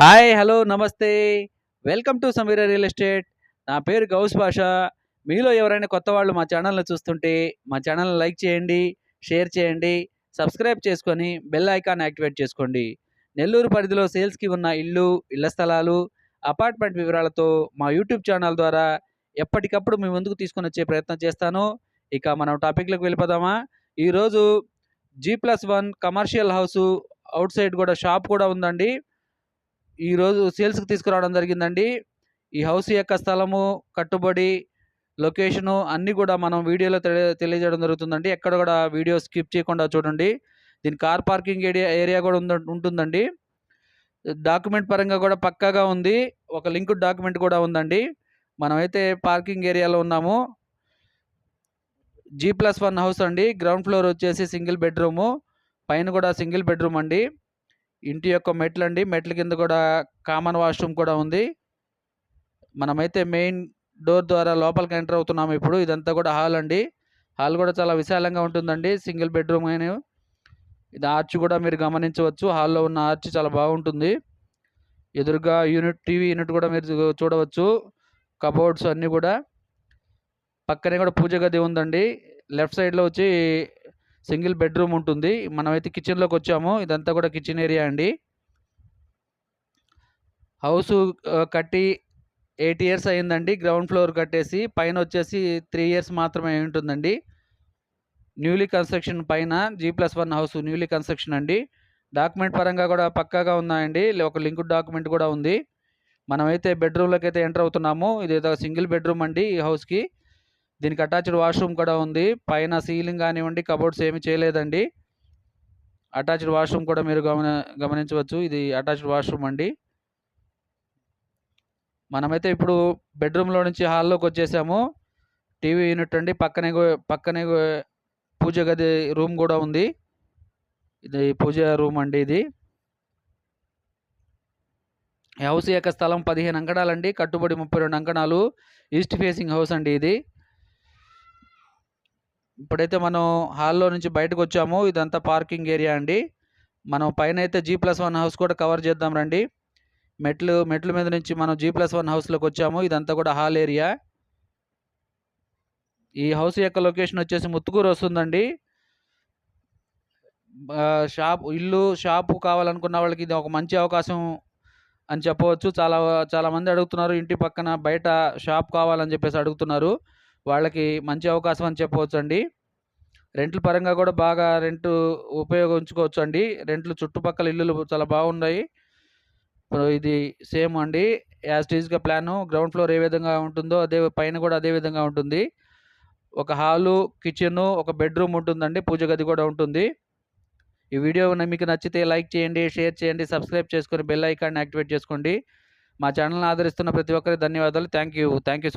Hi hello నమస్తే. Welcome to Sameera real estate. నా పేరు గౌస్ భాష. మీలో ఎవరైనా కొత్త వాళ్ళు మా ఛానల్ని చూస్తుంటే మా ఛానల్ని లైక్ చేయండి షేర్ చేయండి సబ్స్క్రైబ్ చేసుకొని బెల్ ఐకాన్ యాక్టివేట్ చేసుకోండి. నెల్లూరు పరిధిలో సేల్స్కి ఉన్న ఇల్లు ఇళ్ళ స్థలాలు అపార్ట్మెంట్ వివరాలతో మా యూట్యూబ్ ఛానల్ ద్వారా ఎప్పటికప్పుడు మీ ముందుకు తీసుకొని వచ్చే ప్రయత్నం చేస్తాను. ఇక మనం టాపిక్లోకి వెళ్ళిపోదామా? ఈరోజు G plus one commercial house outside కూడా షాప్ కూడా ఉందండి. ఈరోజు సేల్స్కి తీసుకురావడం జరిగిందండి. ఈ హౌస్ యొక్క స్థలము కట్టుబడి లొకేషను అన్నీ కూడా మనం వీడియోలో తెలియ తెలియజేయడం జరుగుతుందండి. ఎక్కడ కూడా వీడియో స్కిప్ చేయకుండా చూడండి. దీని కార్ పార్కింగ్ ఏరియా ఏరియా కూడా ఉంద ఉంటుందండి. డాక్యుమెంట్ పరంగా కూడా పక్కాగా ఉంది. ఒక లింక్ డాక్యుమెంట్ కూడా ఉందండి. మనమైతే పార్కింగ్ ఏరియాలో ఉన్నాము. జీ ప్లస్ వన్ హౌస్ అండి. గ్రౌండ్ ఫ్లోర్ వచ్చేసి సింగిల్ బెడ్రూము. పైన కూడా సింగిల్ బెడ్రూమ్ అండి. ఇంటి యొక్క మెట్లు అండి మెట్ల కింద కూడా కామన్ వాష్రూమ్ కూడా ఉంది. మనమైతే మెయిన్ డోర్ ద్వారా లోపలికి ఎంటర్ అవుతున్నాము ఇప్పుడు. ఇదంతా కూడా హాల్ అండి. హాల్ కూడా చాలా విశాలంగా ఉంటుందండి. సింగిల్ బెడ్రూమ్ అని ఇది ఆర్చ్ కూడా మీరు గమనించవచ్చు. హాల్లో ఉన్న ఆర్చ్ చాలా బాగుంటుంది. ఎదురుగా యూనిట్ టీవీ యూనిట్ కూడా మీరు చూడవచ్చు. కబోర్డ్స్ అన్నీ కూడా. పక్కనే కూడా పూజ గది ఉందండి. లెఫ్ట్ సైడ్లో వచ్చి సింగిల్ బెడ్రూమ్ ఉంటుంది. మనమైతే కిచెన్లోకి వచ్చాము. ఇదంతా కూడా కిచెన్ ఏరియా అండి. హౌస్ కట్టి ఎయిట్ ఇయర్స్ అయిందండి. గ్రౌండ్ ఫ్లోర్ కట్టేసి పైన వచ్చేసి త్రీ ఇయర్స్ మాత్రమే ఉంటుందండి. న్యూలీ కన్స్ట్రక్షన్ పైన G plus one house newly construction అండి. డాక్యుమెంట్ పరంగా కూడా పక్కాగా ఉన్నాయండి. ఒక లింక్ డాక్యుమెంట్ కూడా ఉంది. మనమైతే బెడ్రూమ్లోకి అయితే ఎంటర్ అవుతున్నాము. ఇది సింగిల్ బెడ్రూమ్ అండి ఈ హౌస్కి. దీనికి అటాచ్డ్ వాష్రూమ్ కూడా ఉంది. పైన సీలింగ్ కానివ్వండి కబోర్డ్స్ ఏమి చేయలేదండి. అటాచ్డ్ వాష్రూమ్ కూడా మీరు గమన గమనించవచ్చు. ఇది అటాచ్డ్ వాష్రూమ్ అండి. మనమైతే ఇప్పుడు బెడ్రూమ్లో నుంచి హాల్లోకి వచ్చేసాము. టీవీ యూనిట్ అండి. పక్కనే పక్కనే పూజ గది రూమ్ కూడా ఉంది. ఇది పూజ రూమ్ అండి ఇది. హౌస్ యొక్క స్థలం పదిహేను అంకణాలండి కట్టుబడి ముప్పై రెండు అంకణాలు ఈస్ట్ ఫేసింగ్ హౌస్ అండి ఇది. ఇప్పుడైతే మనం హాల్లో నుంచి బయటకు వచ్చాము. ఇదంతా పార్కింగ్ ఏరియా అండి. మనం పైన అయితే జీ ప్లస్ వన్ హౌస్ కూడా కవర్ చేద్దాం రండి. మెట్లు మెట్ల మీద నుంచి మనం జీ ప్లస్ వన్ హౌస్లోకి వచ్చాము. ఇదంతా కూడా హాల్ ఏరియా. ఈ హౌస్ యొక్క లొకేషన్ వచ్చేసి ముత్తుకూరు వస్తుందండి. షాప్ ఇల్లు షాపు కావాలనుకున్న వాళ్ళకి ఇది ఒక మంచి అవకాశం అని చెప్పవచ్చు. చాలా చాలామంది అడుగుతున్నారు. ఇంటి పక్కన బయట షాప్ కావాలని చెప్పేసి అడుగుతున్నారు. వాళ్ళకి మంచి అవకాశం అని చెప్పవచ్చు అండి రెంట్ల పరంగా కూడా బాగా రెంట్ ఉపయోగించుకోవచ్చు అండి రెంట్లు చుట్టుపక్కల ఇల్లులు చాలా బాగున్నాయి. ఇప్పుడు ఇది సేమ్ అండి. యాజ్ టీజ్గా ప్లాను. గ్రౌండ్ ఫ్లోర్ ఏ విధంగా ఉంటుందో అదే పైన కూడా అదే విధంగా ఉంటుంది. ఒక హాలు కిచెన్ ఒక బెడ్రూమ్ ఉంటుందండి. పూజ గది కూడా ఉంటుంది. ఈ వీడియో మీకు నచ్చితే లైక్ చేయండి షేర్ చేయండి సబ్స్క్రైబ్ చేసుకొని బెల్ ఐకాన్ యాక్టివేట్ చేసుకోండి. మా ఛానల్ని ఆదరిస్తున్న ప్రతి ఒక్కరికి ధన్యవాదాలు. Thank you thank you so